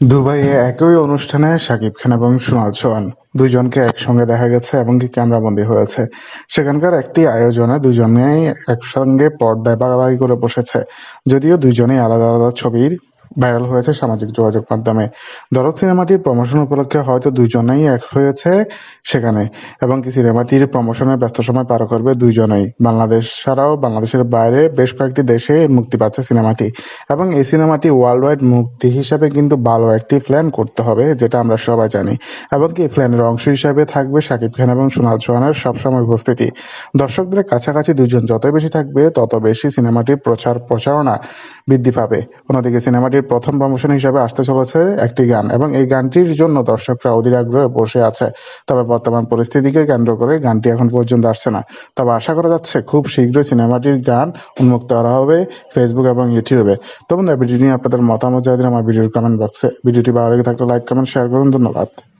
দুবাইয়ে একই অনুষ্ঠানে শাকিব খান এবং সোনাল সোহান দুজনকে একসঙ্গে দেখা গেছে এবং কি ক্যামেরাবন্দি হয়েছে। সেখানকার একটি আয়োজনে দুজনেই একসঙ্গে পর্দায় বাগাবাগি করে বসেছে। যদিও দুজনেই আলাদা আলাদা ছবির ভাইরাল হয়েছে সামাজিক যোগাযোগ মাধ্যমে। দরদ সিনেমাটির প্রমোশন উপলক্ষে হয়তো দুইজনেই এক হয়েছে সেখানে, এবং কি সিনেমাটির প্রমোশনের ব্যস্ত সময় পার করবে দুইজনেই। বাংলাদেশ ছাড়াও বাংলাদেশের বাইরে বেশ কয়েকটি দেশে মুক্তি পাচ্ছে সিনেমাটি, এবং এই সিনেমাটি ওয়ার্ল্ড ওয়াইড মুক্তি হিসাবে কিন্তু ভালো একটি প্ল্যান করতে হবে, যেটা আমরা সবাই জানি। এবং কি প্ল্যানের অংশ হিসাবে থাকবে শাকিব খান এবং সোনাল চৌহানের সবসময় উপস্থিতি। দর্শকদের কাছাকাছি দুজন যত বেশি থাকবে, তত বেশি সিনেমাটির প্রচার প্রচারণা বৃদ্ধি পাবে। অন্যদিকে সিনেমাটির প্রথম প্রমোশন হিসেবে আসতে চলেছে একটি গান এবং এই গানটির জন্য দর্শকরা অধীর আগ্রহে বসে আছে। তবে বর্তমান পরিস্থিতিকে কেন্দ্র করে গানটি এখন পর্যন্ত আসছে না। তবে আশা করা যাচ্ছে খুব শীঘ্রই সিনেমাটির গান উন্মুক্ত করা হবে ফেসবুক এবং ইউটিউবে তো বন্ধুরা ভিডিও নিয়ে আপনাদের মতামত জানিয়ে আমার ভিডিওর কমেন্ট বক্সে ভিডিওটি ভালো লেগে থাকলে লাইক কমেন্ট শেয়ার করুন। ধন্যবাদ।